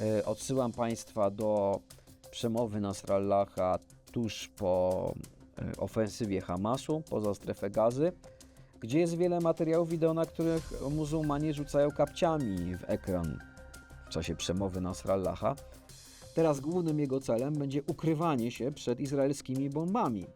E, Odsyłam Państwa do przemowy Nasrallaha tuż po e, ofensywie Hamasu poza strefę gazy, gdzie jest wiele materiałów wideo, na których muzułmanie rzucają kapciami w ekran w czasie przemowy Nasrallaha. Teraz głównym jego celem będzie ukrywanie się przed izraelskimi bombami.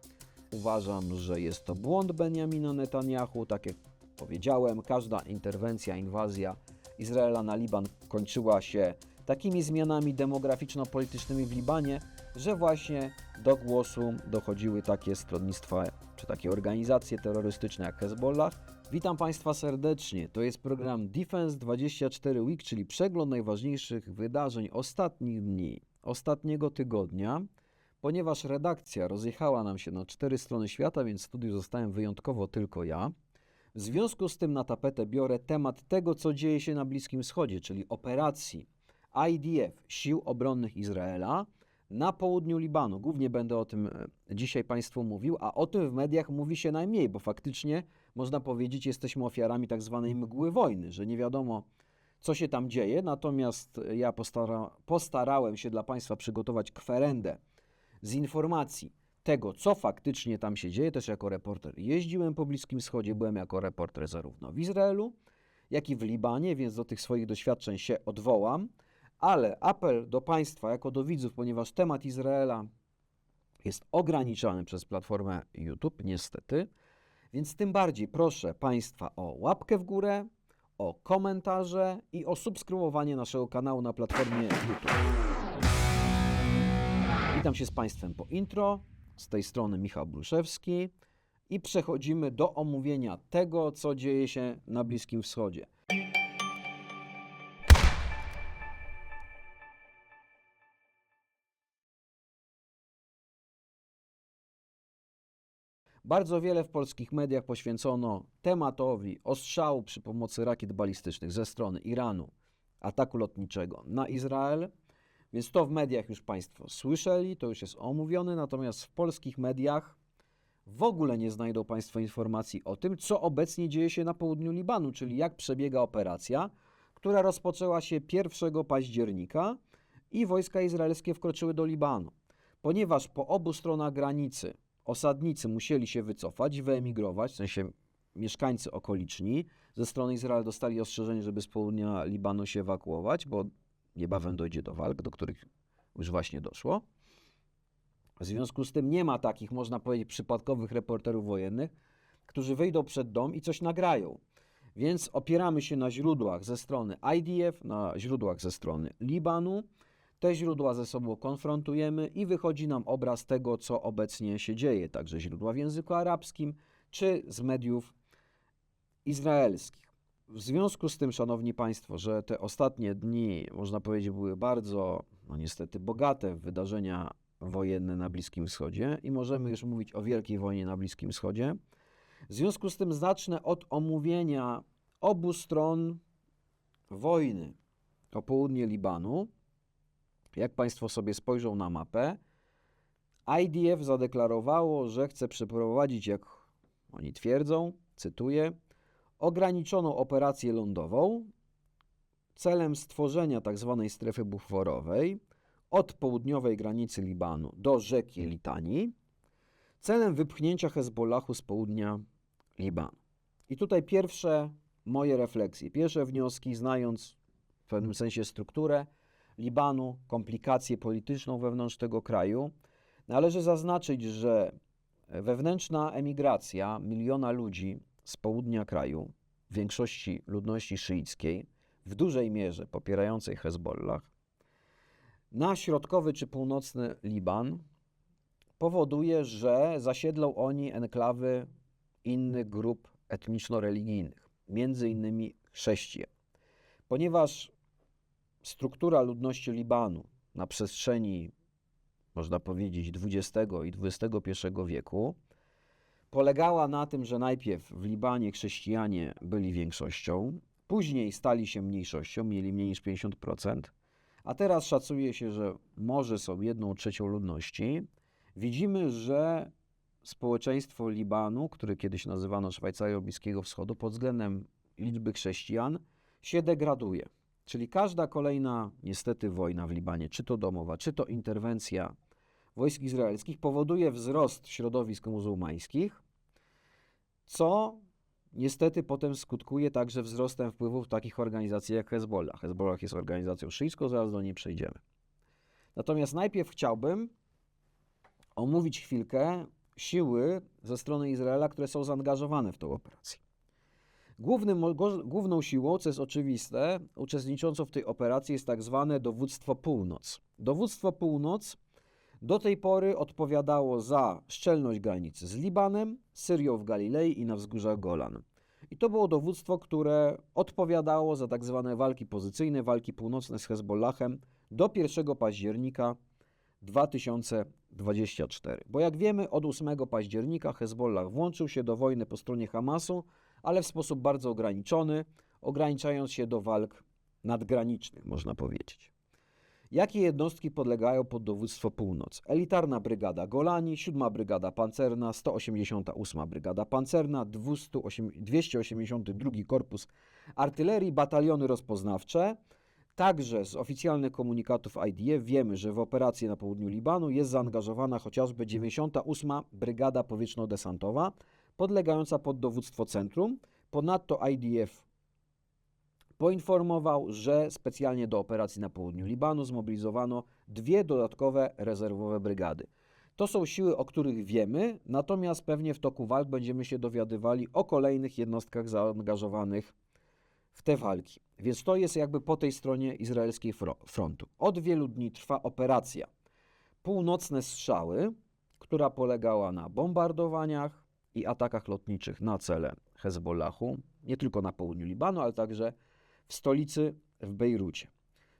Uważam, że jest to błąd Benjamina Netanyahu. Tak jak powiedziałem, każda interwencja, inwazja Izraela na Liban kończyła się takimi zmianami demograficzno-politycznymi w Libanie, że właśnie do głosu dochodziły takie stronnictwa czy takie organizacje terrorystyczne jak Hezbollah. Witam Państwa serdecznie. To jest program Defense 24 Week, czyli przegląd najważniejszych wydarzeń ostatnich dni, ostatniego tygodnia. Ponieważ redakcja rozjechała nam się na cztery strony świata, więc w studiu zostałem wyjątkowo tylko ja. W związku z tym na tapetę biorę temat tego, co dzieje się na Bliskim Wschodzie, czyli operacji IDF, Sił Obronnych Izraela, na południu Libanu. Głównie będę o tym e, dzisiaj Państwu mówił, a o tym w mediach mówi się najmniej, bo faktycznie można powiedzieć, jesteśmy ofiarami tak zwanej mgły wojny, że nie wiadomo, co się tam dzieje. Natomiast ja postara, postarałem się dla Państwa przygotować kwerendę z informacji tego, co faktycznie tam się dzieje. Też jako reporter jeździłem po Bliskim Wschodzie, byłem jako reporter zarówno w Izraelu, jak i w Libanie, więc do tych swoich doświadczeń się odwołam. Ale apel do Państwa, jako do widzów, ponieważ temat Izraela jest ograniczany przez platformę YouTube, niestety, więc tym bardziej proszę Państwa o łapkę w górę, o komentarze i o subskrybowanie naszego kanału na platformie YouTube. Witam się z Państwem po intro. Z tej strony Michał Bluszewski i przechodzimy do omówienia tego, co dzieje się na Bliskim Wschodzie. Bardzo wiele w polskich mediach poświęcono tematowi ostrzału przy pomocy rakiet balistycznych ze strony Iranu, ataku lotniczego na Izrael. Więc to w mediach już Państwo słyszeli, to już jest omówione, natomiast w polskich mediach w ogóle nie znajdą Państwo informacji o tym, co obecnie dzieje się na południu Libanu, czyli jak przebiega operacja, która rozpoczęła się 1 października i wojska izraelskie wkroczyły do Libanu. Ponieważ po obu stronach granicy osadnicy musieli się wycofać, wyemigrować, w sensie mieszkańcy okoliczni, ze strony Izraela dostali ostrzeżenie, żeby z południa Libanu się ewakuować, bo niebawem dojdzie do walk, do których już właśnie doszło. W związku z tym nie ma takich, można powiedzieć, przypadkowych reporterów wojennych, którzy wyjdą przed dom i coś nagrają. Więc opieramy się na źródłach ze strony IDF, na źródłach ze strony Libanu. Te źródła ze sobą konfrontujemy i wychodzi nam obraz tego, co obecnie się dzieje, także źródła w języku arabskim czy z mediów izraelskich. W związku z tym, Szanowni Państwo, że te ostatnie dni, można powiedzieć, były bardzo, no niestety, bogate w wydarzenia wojenne na Bliskim Wschodzie i możemy już mówić o wielkiej wojnie na Bliskim Wschodzie. W związku z tym zacznę od omówienia obu stron wojny o południe Libanu. Jak Państwo sobie spojrzą na mapę, IDF zadeklarowało, że chce przeprowadzić, jak oni twierdzą, cytuję, ograniczoną operację lądową celem stworzenia tzw. strefy buforowej od południowej granicy Libanu do rzeki Litanii celem wypchnięcia Hezbollahu z południa Libanu. I tutaj pierwsze moje refleksje, pierwsze wnioski, znając w pewnym sensie strukturę Libanu, komplikację polityczną wewnątrz tego kraju, należy zaznaczyć, że wewnętrzna emigracja miliona ludzi z południa kraju, w większości ludności szyickiej, w dużej mierze popierającej Hezbollah, na środkowy czy północny Liban powoduje, że zasiedlą oni enklawy innych grup etniczno-religijnych, między innymi chrześcijan. Ponieważ struktura ludności Libanu na przestrzeni, można powiedzieć, XX i XXI wieku polegała na tym, że najpierw w Libanie chrześcijanie byli większością, później stali się mniejszością, mieli mniej niż 50%, a teraz szacuje się, że może są jedną trzecią ludności. Widzimy, że społeczeństwo Libanu, które kiedyś nazywano Szwajcarią Bliskiego Wschodu, pod względem liczby chrześcijan się degraduje. Czyli każda kolejna, niestety, wojna w Libanie, czy to domowa, czy to interwencja wojsk izraelskich, powoduje wzrost środowisk muzułmańskich, co niestety potem skutkuje także wzrostem wpływów takich organizacji jak Hezbollah. Hezbollah jest organizacją szyjską, zaraz do niej przejdziemy. Natomiast najpierw chciałbym omówić chwilkę siły ze strony Izraela, które są zaangażowane w tę operację. Głównym, główną siłą, co jest oczywiste, uczestniczącą w tej operacji jest tak zwane Dowództwo Północ. Dowództwo Północ do tej pory odpowiadało za szczelność granicy z Libanem, Syrią w Galilei i na wzgórzach Golan. I to było dowództwo, które odpowiadało za tak zwane walki pozycyjne, walki północne z Hezbollahem do 1 października 2024. Bo jak wiemy, od 8 października Hezbollah włączył się do wojny po stronie Hamasu, ale w sposób bardzo ograniczony, ograniczając się do walk nadgranicznych, można powiedzieć. Jakie jednostki podlegają pod dowództwo Północ? Elitarna Brygada Golani, 7 Brygada Pancerna, 188 Brygada Pancerna, 208 282 Korpus Artylerii, bataliony rozpoznawcze. Także z oficjalnych komunikatów IDF wiemy, że w operację na południu Libanu jest zaangażowana chociażby 98 Brygada Powietrzno-Desantowa, podlegająca pod dowództwo centrum. Ponadto IDF poinformował, że specjalnie do operacji na południu Libanu zmobilizowano dwie dodatkowe rezerwowe brygady. To są siły, o których wiemy, natomiast pewnie w toku walk będziemy się dowiadywali o kolejnych jednostkach zaangażowanych w te walki. Więc to jest jakby po tej stronie izraelskiej fro- frontu. Od wielu dni trwa operacja Północne Strzały, która polegała na bombardowaniach i atakach lotniczych na cele Hezbollahu, nie tylko na południu Libanu, ale także w stolicy w Bejrucie.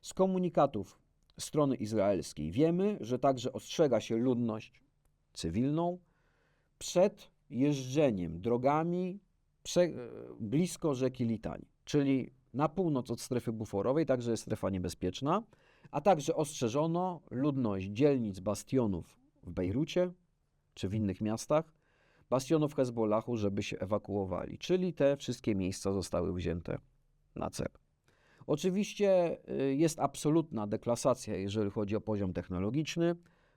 Z komunikatów strony izraelskiej wiemy, że także ostrzega się ludność cywilną przed jeżdżeniem drogami prze, e, blisko rzeki Litani, czyli na północ od strefy buforowej, także jest strefa niebezpieczna, a także ostrzeżono ludność dzielnic bastionów w Bejrucie czy w innych miastach, bastionów Hezbollahu, żeby się ewakuowali, czyli te wszystkie miejsca zostały wzięte na cel. Oczywiście y, jest absolutna deklasacja, jeżeli chodzi o poziom technologiczny.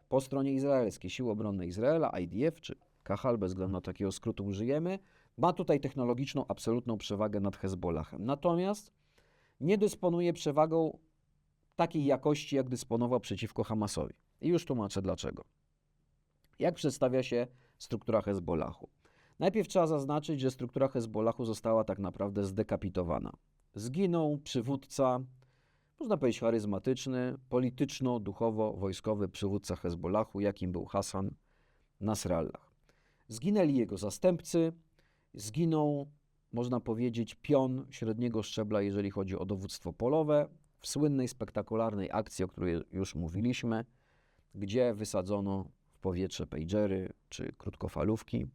Po stronie izraelskiej Siły Obronne Izraela, IDF czy Kahal, bez względu na to, jakiego skrótu użyjemy, ma tutaj technologiczną absolutną przewagę nad Hezbollahem. Natomiast nie dysponuje przewagą takiej jakości, jak dysponował przeciwko Hamasowi. I już tłumaczę dlaczego. Jak przedstawia się struktura Hezbollahu? Najpierw trzeba zaznaczyć, że struktura Hezbollahu została tak naprawdę zdekapitowana. Zginął przywódca, można powiedzieć charyzmatyczny, polityczno-duchowo-wojskowy przywódca Hezbollahu, jakim był Hassan Nasrallah. Zginęli jego zastępcy, zginął, można powiedzieć, pion średniego szczebla, jeżeli chodzi o dowództwo polowe, w słynnej, spektakularnej akcji, o której już mówiliśmy, gdzie wysadzono powietrze pagery czy krótkofalówki.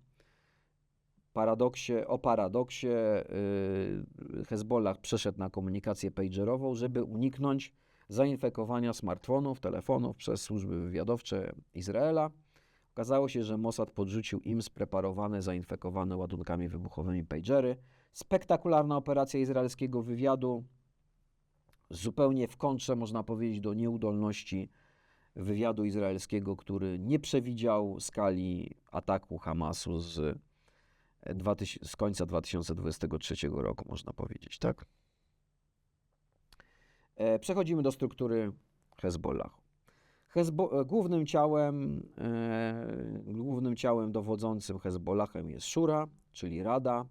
Paradoksie, o paradoksie yy, Hezbollah przeszedł na komunikację pagerową, żeby uniknąć zainfekowania smartfonów, telefonów przez służby wywiadowcze Izraela. Okazało się, że Mossad podrzucił im spreparowane, zainfekowane ładunkami wybuchowymi pagery. Spektakularna operacja izraelskiego wywiadu, zupełnie w kontrze, można powiedzieć, do nieudolności wywiadu izraelskiego, który nie przewidział skali ataku Hamasu z, 2000, z końca 2023 roku, można powiedzieć, tak? E, Przechodzimy do struktury Hezbollahu. Hezbo e, głównym ciałem, e, głównym ciałem dowodzącym Hezbollahem jest Shura, czyli Rada,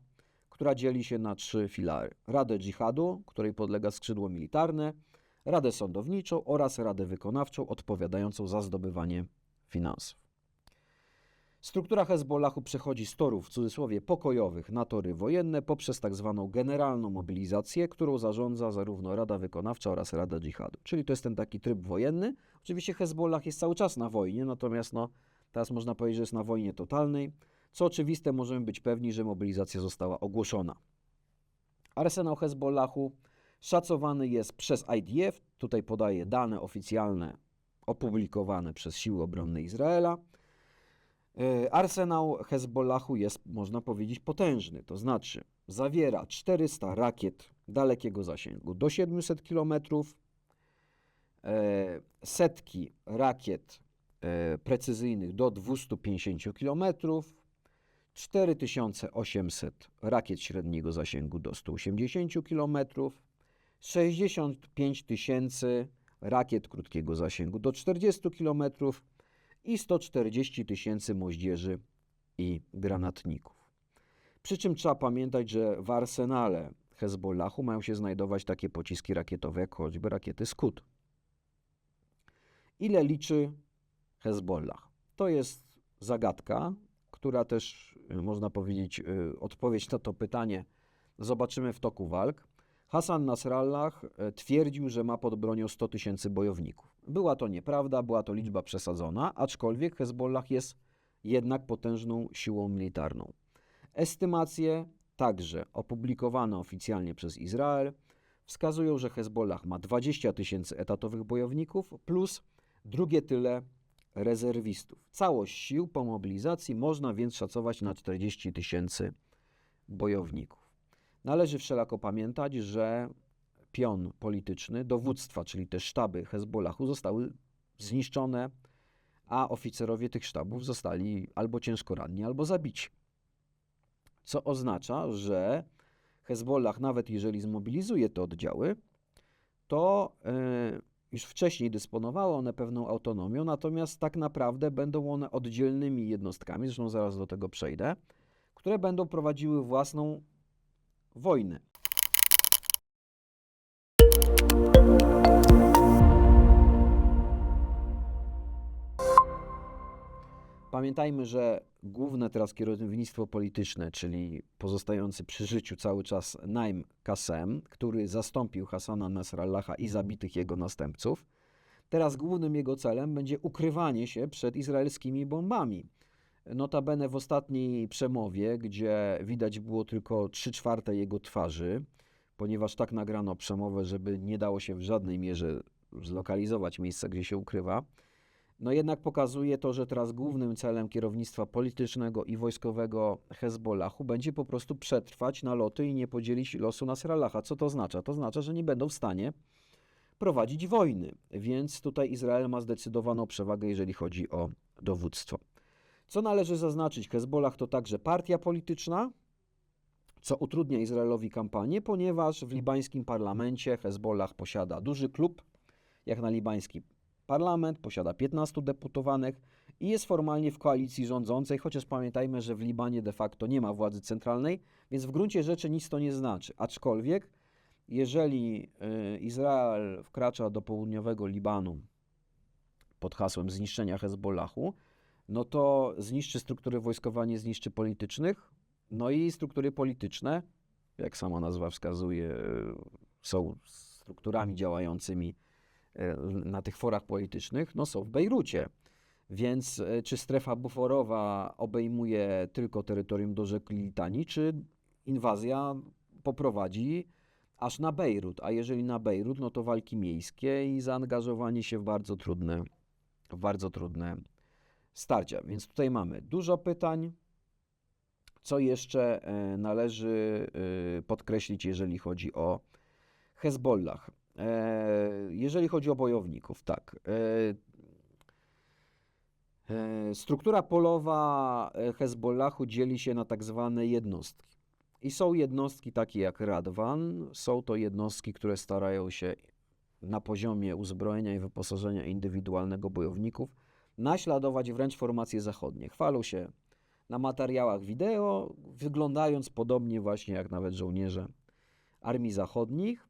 która dzieli się na trzy filary. Radę dżihadu, której podlega skrzydło militarne, Radę Sądowniczą oraz Radę Wykonawczą odpowiadającą za zdobywanie finansów. Struktura Hezbollahu przechodzi z torów w cudzysłowie pokojowych na tory wojenne poprzez tak zwaną generalną mobilizację, którą zarządza zarówno Rada Wykonawcza oraz Rada Dżihadu. Czyli to jest ten taki tryb wojenny. Oczywiście Hezbollah jest cały czas na wojnie, natomiast no, teraz można powiedzieć, że jest na wojnie totalnej. Co oczywiste, możemy być pewni, że mobilizacja została ogłoszona. Arsenał Hezbollahu szacowany jest przez IDF, tutaj podaję dane oficjalne opublikowane przez Siły Obronne Izraela. E, Arsenał Hezbollahu jest, można powiedzieć, potężny, to znaczy zawiera 400 rakiet dalekiego zasięgu do 700 km, e, setki rakiet e, precyzyjnych do 250 km, 4800 rakiet średniego zasięgu do 180 km, 65 tysięcy rakiet krótkiego zasięgu do 40 km i 140 tysięcy moździerzy i granatników. Przy czym trzeba pamiętać, że w arsenale Hezbollahu mają się znajdować takie pociski rakietowe, jak choćby rakiety Scud. Ile liczy Hezbollah? To jest zagadka, która też, y, można powiedzieć, y, odpowiedź na to pytanie zobaczymy w toku walk. Hassan Nasrallah e, twierdził, że ma pod bronią 100 tysięcy bojowników. Była to nieprawda, była to liczba przesadzona, aczkolwiek Hezbollah jest jednak potężną siłą militarną. Estymacje, także opublikowane oficjalnie przez Izrael, wskazują, że Hezbollah ma 20 tysięcy etatowych bojowników plus drugie tyle rezerwistów. Całość sił po mobilizacji można więc szacować na 40 tysięcy bojowników. Należy wszelako pamiętać, że pion polityczny, dowództwa, czyli te sztaby Hezbollahu zostały zniszczone, a oficerowie tych sztabów zostali albo ciężko ranni, albo zabici. Co oznacza, że Hezbollah, nawet jeżeli zmobilizuje te oddziały, to e, już wcześniej dysponowały one pewną autonomią, natomiast tak naprawdę będą one oddzielnymi jednostkami, zresztą zaraz do tego przejdę, które będą prowadziły własną wojnę. Pamiętajmy, że główne teraz kierownictwo polityczne, czyli pozostający przy życiu cały czas Naim Kasem, który zastąpił Hasana Nasrallaha i zabitych jego następców, teraz głównym jego celem będzie ukrywanie się przed izraelskimi bombami. Notabene w ostatniej przemowie, gdzie widać było tylko 3 czwarte jego twarzy, ponieważ tak nagrano przemowę, żeby nie dało się w żadnej mierze zlokalizować miejsca, gdzie się ukrywa, no jednak pokazuje to, że teraz głównym celem kierownictwa politycznego i wojskowego Hezbollahu będzie po prostu przetrwać naloty i nie podzielić losu Nasrallaha. Co to oznacza? To oznacza, że nie będą w stanie prowadzić wojny, więc tutaj Izrael ma zdecydowaną przewagę, jeżeli chodzi o dowództwo. Co należy zaznaczyć, Hezbollah to także partia polityczna, co utrudnia Izraelowi kampanię, ponieważ w libańskim parlamencie Hezbollah posiada duży klub, jak na libański parlament, posiada 15 deputowanych i jest formalnie w koalicji rządzącej, chociaż pamiętajmy, że w Libanie de facto nie ma władzy centralnej, więc w gruncie rzeczy nic to nie znaczy. Aczkolwiek, jeżeli y, Izrael wkracza do południowego Libanu pod hasłem zniszczenia Hezbollahu, no to zniszczy struktury wojskowe, nie zniszczy politycznych. No i struktury polityczne, jak sama nazwa wskazuje, y, są strukturami działającymi y, na tych forach politycznych, no są w Bejrucie. Więc y, czy strefa buforowa obejmuje tylko terytorium do rzeki Litanii, czy inwazja poprowadzi aż na Bejrut? A jeżeli na Bejrut, no to walki miejskie i zaangażowanie się w bardzo trudne, w bardzo trudne starcia. Więc tutaj mamy dużo pytań. Co jeszcze e, należy e, podkreślić, jeżeli chodzi o Hezbollah? E, Jeżeli chodzi o bojowników, tak. Struktura polowa Hezbollahu dzieli się na tak zwane jednostki. I są jednostki takie jak Radwan, są to jednostki, które starają się na poziomie uzbrojenia i wyposażenia indywidualnego bojowników naśladować wręcz formacje zachodnie. Chwalą się na materiałach wideo, wyglądając podobnie właśnie jak nawet żołnierze armii zachodnich.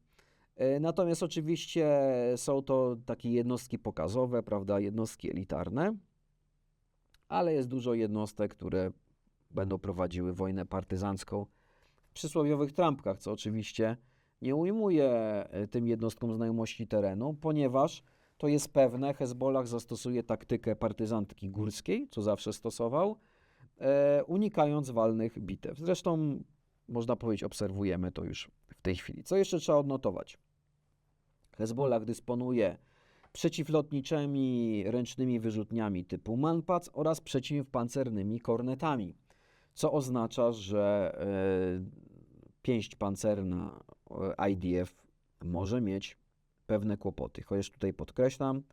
E, Natomiast oczywiście są to takie jednostki pokazowe, prawda, jednostki elitarne, ale jest dużo jednostek, które będą prowadziły wojnę partyzancką w przysłowiowych trampkach, co oczywiście nie ujmuje e, tym jednostkom znajomości terenu, ponieważ to jest pewne, Hezbollah zastosuje taktykę partyzantki górskiej, co zawsze stosował, e, unikając walnych bitew. Zresztą, można powiedzieć, obserwujemy to już w tej chwili. Co jeszcze trzeba odnotować? Hezbollah dysponuje przeciwlotniczymi ręcznymi wyrzutniami typu Manpac oraz przeciwpancernymi kornetami, co oznacza, że e, pięść pancerna e, IDF może mieć pewne kłopoty. Chociaż tutaj podkreślam,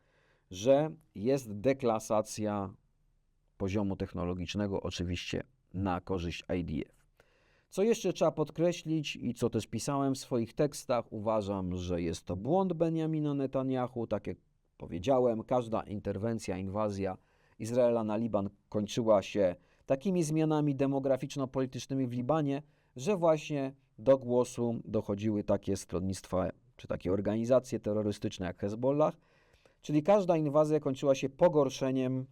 że jest deklasacja poziomu technologicznego, oczywiście na korzyść IDF. Co jeszcze trzeba podkreślić i co też pisałem w swoich tekstach, uważam, że jest to błąd Benjamina Netanyahu. Tak jak powiedziałem, każda interwencja, inwazja Izraela na Liban kończyła się takimi zmianami demograficzno-politycznymi w Libanie, że właśnie do głosu dochodziły takie stronnictwa czy takie organizacje terrorystyczne jak Hezbollah, czyli każda inwazja kończyła się pogorszeniem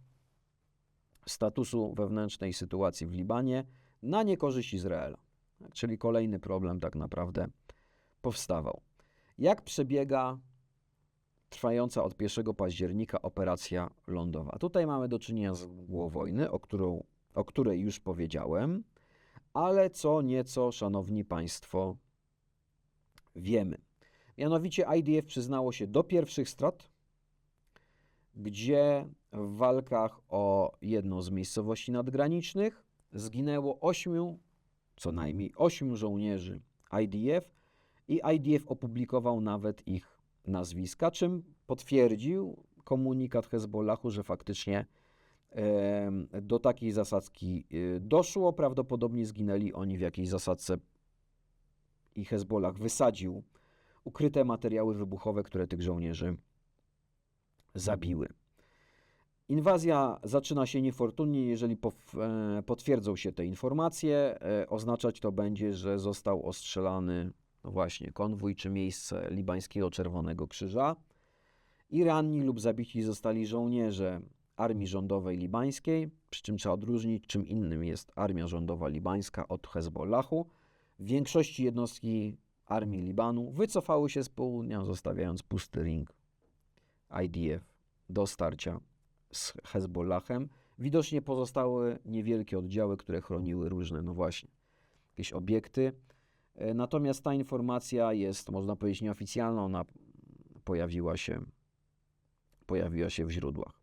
statusu wewnętrznej sytuacji w Libanie na niekorzyść Izraela. Czyli kolejny problem tak naprawdę powstawał. Jak przebiega trwająca od 1 października operacja lądowa? Tutaj mamy do czynienia z mgłą wojny, o, którą, o której już powiedziałem, ale co nieco, szanowni państwo, wiemy. Mianowicie IDF przyznało się do pierwszych strat, gdzie w walkach o jedną z miejscowości nadgranicznych zginęło ośmiu, co najmniej ośmiu żołnierzy IDF i IDF opublikował nawet ich nazwiska, czym potwierdził komunikat Hezbollahu, że faktycznie do takiej zasadzki e, doszło. Prawdopodobnie zginęli oni w jakiejś zasadce i Hezbollah wysadził ukryte materiały wybuchowe, które tych żołnierzy zabiły. Inwazja zaczyna się niefortunnie, jeżeli e, potwierdzą się te informacje. E, oznaczać to będzie, że został ostrzelany no właśnie konwój czy miejsce libańskiego Czerwonego Krzyża. I ranni lub zabici zostali żołnierze armii rządowej libańskiej, przy czym trzeba odróżnić, czym innym jest armia rządowa libańska od Hezbollahu. W większości jednostki armii Libanu wycofały się z południa, zostawiając pusty ring IDF do starcia z Hezbollahem. Widocznie pozostały niewielkie oddziały, które chroniły różne, no właśnie, jakieś obiekty. E, Natomiast ta informacja jest, można powiedzieć, nieoficjalna. Ona pojawiła się, pojawiła się w źródłach.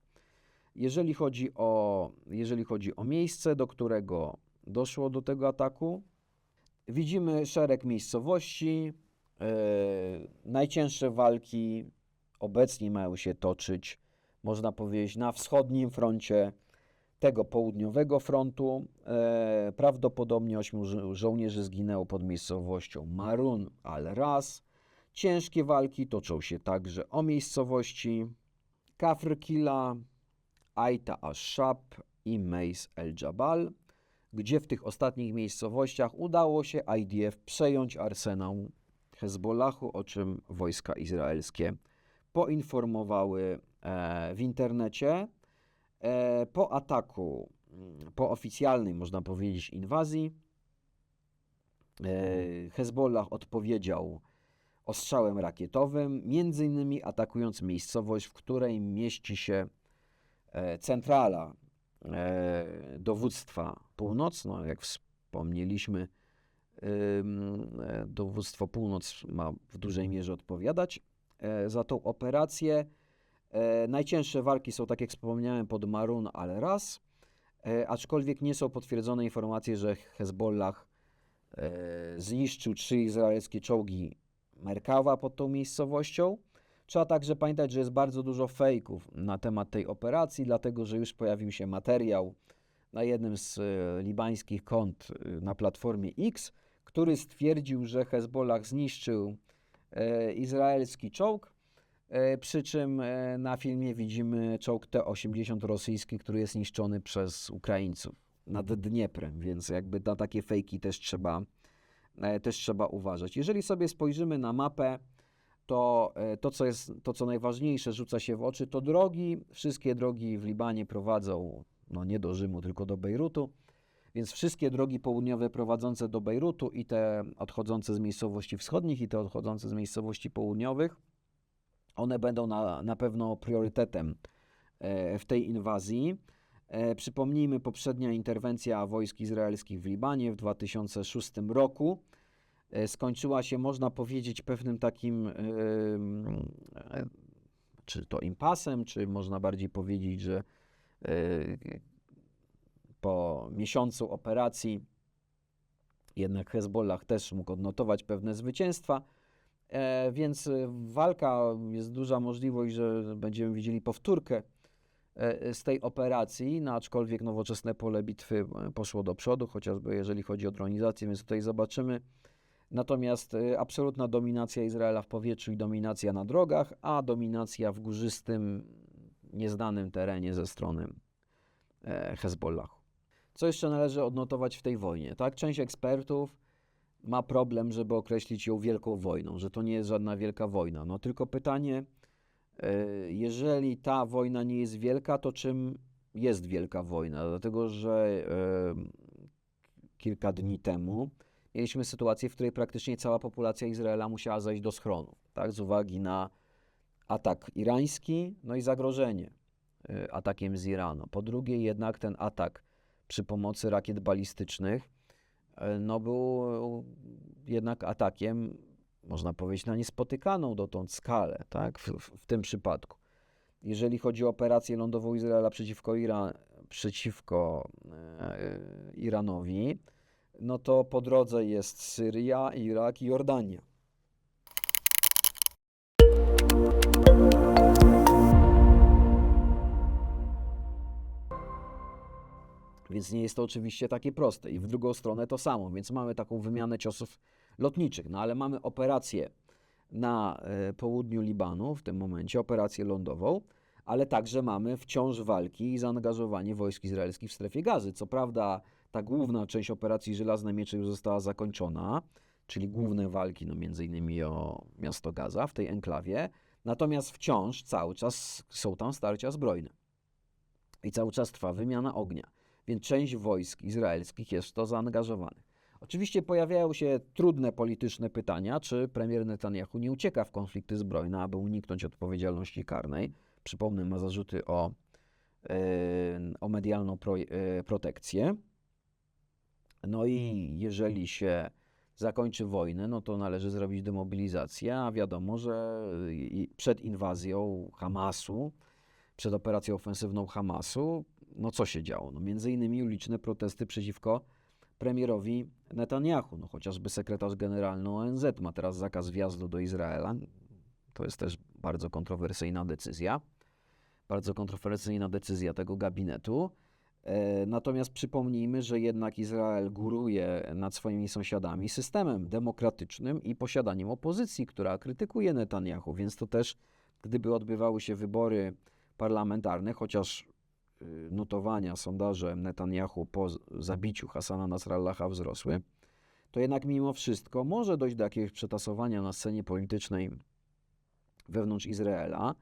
Jeżeli chodzi o, jeżeli chodzi o miejsce, do którego doszło do tego ataku, widzimy szereg miejscowości. E, najcięższe walki obecnie mają się toczyć, można powiedzieć, na wschodnim froncie tego południowego frontu. E, prawdopodobnie ośmiu żo- żołnierzy zginęło pod miejscowością Marun al-Ras. Ciężkie walki toczą się także o miejscowości Kafr Kila, Aita ash-Shab i Meis el-Jabal, gdzie w tych ostatnich miejscowościach udało się IDF przejąć arsenał Hezbollahu, o czym wojska izraelskie poinformowały e, w internecie. E, po ataku, mm, po oficjalnej, można powiedzieć, inwazji, e, Hezbollah odpowiedział ostrzałem rakietowym, między innymi atakując miejscowość, w której mieści się centrala dowództwa północno, jak wspomnieliśmy, e, dowództwo północ ma w dużej mierze odpowiadać e, za tą operację. E, Najcięższe walki są, tak jak wspomniałem, pod Marun al-Ras, e, aczkolwiek nie są potwierdzone informacje, że Hezbollah e, zniszczył trzy izraelskie czołgi Merkawa pod tą miejscowością. Trzeba także pamiętać, że jest bardzo dużo fejków na temat tej operacji, dlatego że już pojawił się materiał na jednym z e, libańskich kont e, na platformie X, który stwierdził, że Hezbollah zniszczył e, izraelski czołg, e, przy czym e, na filmie widzimy czołg T-80 rosyjski, który jest niszczony przez Ukraińców nad Dnieprem, więc jakby na takie fejki też trzeba, e, też trzeba uważać. Jeżeli sobie spojrzymy na mapę, to e, to co, jest, to, co najważniejsze, rzuca się w oczy, to drogi. Wszystkie drogi w Libanie prowadzą no nie do Rzymu, tylko do Bejrutu. Więc wszystkie drogi południowe prowadzące do Bejrutu i te odchodzące z miejscowości wschodnich i te odchodzące z miejscowości południowych, one będą na, na pewno priorytetem e, w tej inwazji. E, Przypomnijmy, poprzednia interwencja wojsk izraelskich w Libanie w 2006 roku skończyła się, można powiedzieć, pewnym takim, em, e, czy to impasem, czy można bardziej powiedzieć, że e, po miesiącu operacji jednak Hezbollah też mógł odnotować pewne zwycięstwa. E, więc e, walka, jest duża możliwość, że będziemy widzieli powtórkę e, z tej operacji, no aczkolwiek nowoczesne pole bitwy e, poszło do przodu, chociażby jeżeli chodzi o dronizację, więc tutaj zobaczymy. Natomiast e, absolutna dominacja Izraela w powietrzu i dominacja na drogach, a dominacja w górzystym, nieznanym terenie ze strony e, Hezbollahu. Co jeszcze należy odnotować w tej wojnie? Tak, część ekspertów ma problem, żeby określić ją wielką wojną, że to nie jest żadna wielka wojna. No tylko pytanie, e, jeżeli ta wojna nie jest wielka, to czym jest wielka wojna? Dlatego, że e, kilka dni temu mieliśmy sytuację, w której praktycznie cała populacja Izraela musiała zejść do schronu, tak, z uwagi na atak irański, no i zagrożenie e, atakiem z Iranu. Po drugie, jednak ten atak przy pomocy rakiet balistycznych e, no był jednak atakiem, można powiedzieć, na niespotykaną dotąd skalę, tak, w, w, w tym przypadku. Jeżeli chodzi o operację lądową Izraela przeciwko, przeciwko e, Iranowi, no to po drodze jest Syria, Irak i Jordania. Więc nie jest to oczywiście takie proste. I w drugą stronę to samo, więc mamy taką wymianę ciosów lotniczych, no ale mamy operację na e, południu Libanu w tym momencie, operację lądową, ale także mamy wciąż walki i zaangażowanie wojsk izraelskich w strefie gazy. Co prawda ta główna część operacji Żelazne Miecze już została zakończona, czyli główne walki, no między innymi o miasto Gaza w tej enklawie, natomiast wciąż cały czas są tam starcia zbrojne. I cały czas trwa wymiana ognia, więc część wojsk izraelskich jest w to zaangażowanych. Oczywiście pojawiają się trudne polityczne pytania, czy premier Netanyahu nie ucieka w konflikty zbrojne, aby uniknąć odpowiedzialności karnej. Przypomnę, ma zarzuty o, yy, o medialną pro, yy, protekcję. No i jeżeli się zakończy wojnę, no to należy zrobić demobilizację, a wiadomo, że przed inwazją Hamasu, przed operacją ofensywną Hamasu, no co się działo? No między innymi liczne protesty przeciwko premierowi Netanyahu. No chociażby sekretarz generalny ONZ ma teraz zakaz wjazdu do Izraela. To jest też bardzo kontrowersyjna decyzja. Bardzo kontrowersyjna decyzja tego gabinetu. E, Natomiast przypomnijmy, że jednak Izrael góruje nad swoimi sąsiadami systemem demokratycznym i posiadaniem opozycji, która krytykuje Netanyahu, więc to też, gdyby odbywały się wybory parlamentarne, chociaż y, notowania, sondaże Netanyahu po zabiciu Hasana Nasrallaha wzrosły, to jednak mimo wszystko może dojść do jakiegoś przetasowania na scenie politycznej wewnątrz Izraela.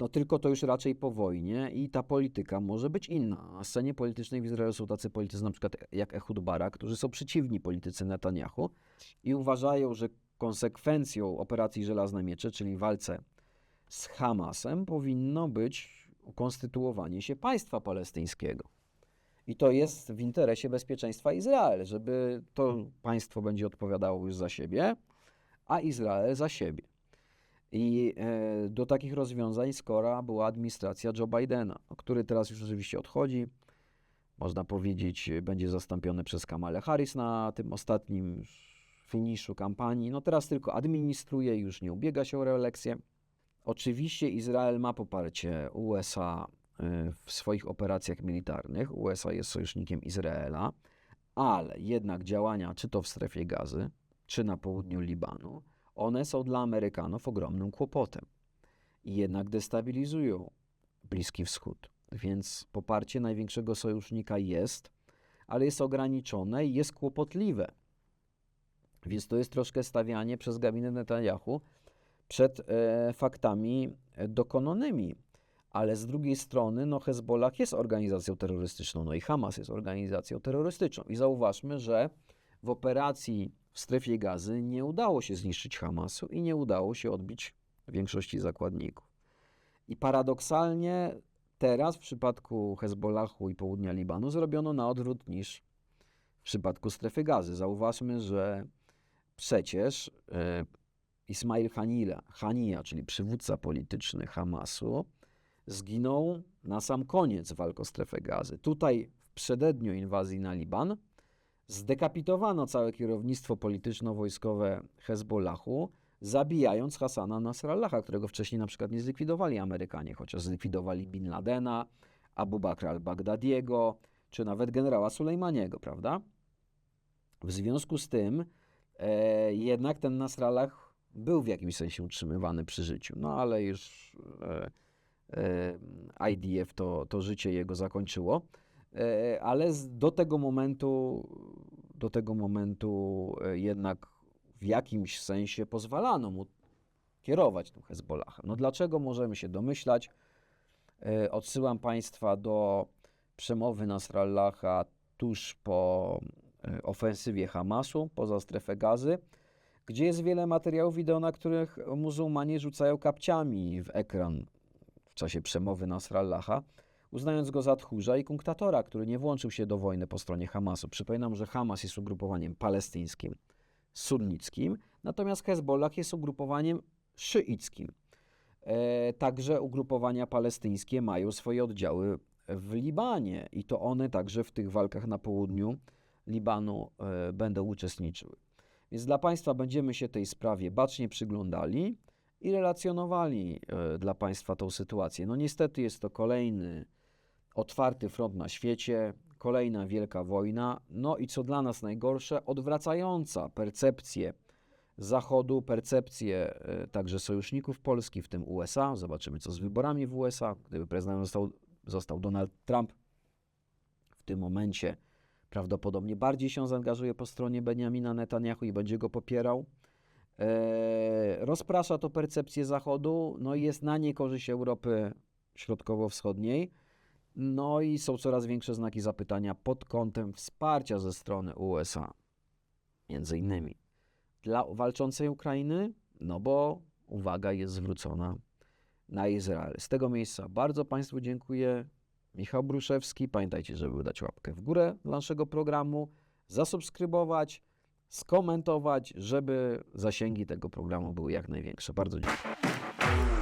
No tylko to już raczej po wojnie i ta polityka może być inna. Na scenie politycznej w Izraelu są tacy politycy na przykład jak Ehud Barak, którzy są przeciwni polityce Netanyahu i uważają, że konsekwencją operacji Żelazne Miecze, czyli walce z Hamasem, powinno być ukonstytuowanie się państwa palestyńskiego. I to jest w interesie bezpieczeństwa Izrael, żeby to państwo będzie odpowiadało już za siebie, a Izrael za siebie. I e, do takich rozwiązań skora była administracja Joe Bidena, który teraz już oczywiście odchodzi. Można powiedzieć, będzie zastąpiony przez Kamala Harris na tym ostatnim finiszu kampanii. No teraz tylko administruje, już nie ubiega się o reelekcję. Oczywiście Izrael ma poparcie USA y, w swoich operacjach militarnych. USA jest sojusznikiem Izraela, ale jednak działania, czy to w strefie gazy, czy na południu Libanu, one są dla Amerykanów ogromnym kłopotem i jednak destabilizują Bliski Wschód. Więc poparcie największego sojusznika jest, ale jest ograniczone i jest kłopotliwe. Więc to jest troszkę stawianie przez gabinet Netanyahu przed e, faktami e, dokonanymi. Ale z drugiej strony, no Hezbollah jest organizacją terrorystyczną, no i Hamas jest organizacją terrorystyczną. I zauważmy, że w operacji w strefie gazy nie udało się zniszczyć Hamasu i nie udało się odbić większości zakładników. I paradoksalnie teraz w przypadku Hezbollahu i południa Libanu zrobiono na odwrót niż w przypadku strefy gazy. Zauważmy, że przecież e, Ismail Hanila, Hania, czyli przywódca polityczny Hamasu, zginął na sam koniec walk o strefę gazy. Tutaj w przededniu inwazji na Liban zdekapitowano całe kierownictwo polityczno-wojskowe Hezbollahu, zabijając Hasana Nasrallaha, którego wcześniej na przykład nie zlikwidowali Amerykanie, chociaż zlikwidowali Bin Ladena, Abu Bakr al-Baghdadiego, czy nawet generała Sulejmaniego, prawda? W związku z tym e, jednak ten Nasrallah był w jakimś sensie utrzymywany przy życiu, no ale już e, e, IDF to, to życie jego zakończyło, ale z, do tego momentu, do tego momentu e, jednak w jakimś sensie pozwalano mu kierować tym Hezbollahem. No dlaczego możemy się domyślać? E, Odsyłam Państwa do przemowy Nasrallaha tuż po e, ofensywie Hamasu poza strefę gazy, gdzie jest wiele materiałów wideo, na których muzułmanie rzucają kapciami w ekran w czasie przemowy Nasrallaha, uznając go za tchórza i kunktatora, który nie włączył się do wojny po stronie Hamasu. Przypominam, że Hamas jest ugrupowaniem palestyńskim, sunnickim, natomiast Hezbollah jest ugrupowaniem szyickim. E, także ugrupowania palestyńskie mają swoje oddziały w Libanie i to one także w tych walkach na południu Libanu e, będą uczestniczyły. Więc dla Państwa będziemy się tej sprawie bacznie przyglądali i relacjonowali e, dla Państwa tą sytuację. No niestety jest to kolejny otwarty front na świecie, kolejna wielka wojna, no i co dla nas najgorsze, odwracająca percepcję Zachodu, percepcję e, także sojuszników Polski, w tym USA. Zobaczymy, co z wyborami w USA. Gdyby prezydentem został, został Donald Trump, w tym momencie prawdopodobnie bardziej się zaangażuje po stronie Benjamina Netanyahu i będzie go popierał. E, rozprasza to percepcję Zachodu, no i jest na niekorzyść Europy Środkowo-Wschodniej. No i są coraz większe znaki zapytania pod kątem wsparcia ze strony USA, między innymi dla walczącej Ukrainy, no bo uwaga jest zwrócona na Izrael. Z tego miejsca bardzo Państwu dziękuję. Michał Bruszewski. Pamiętajcie, żeby dać łapkę w górę dla naszego programu, zasubskrybować, skomentować, żeby zasięgi tego programu były jak największe. Bardzo dziękuję.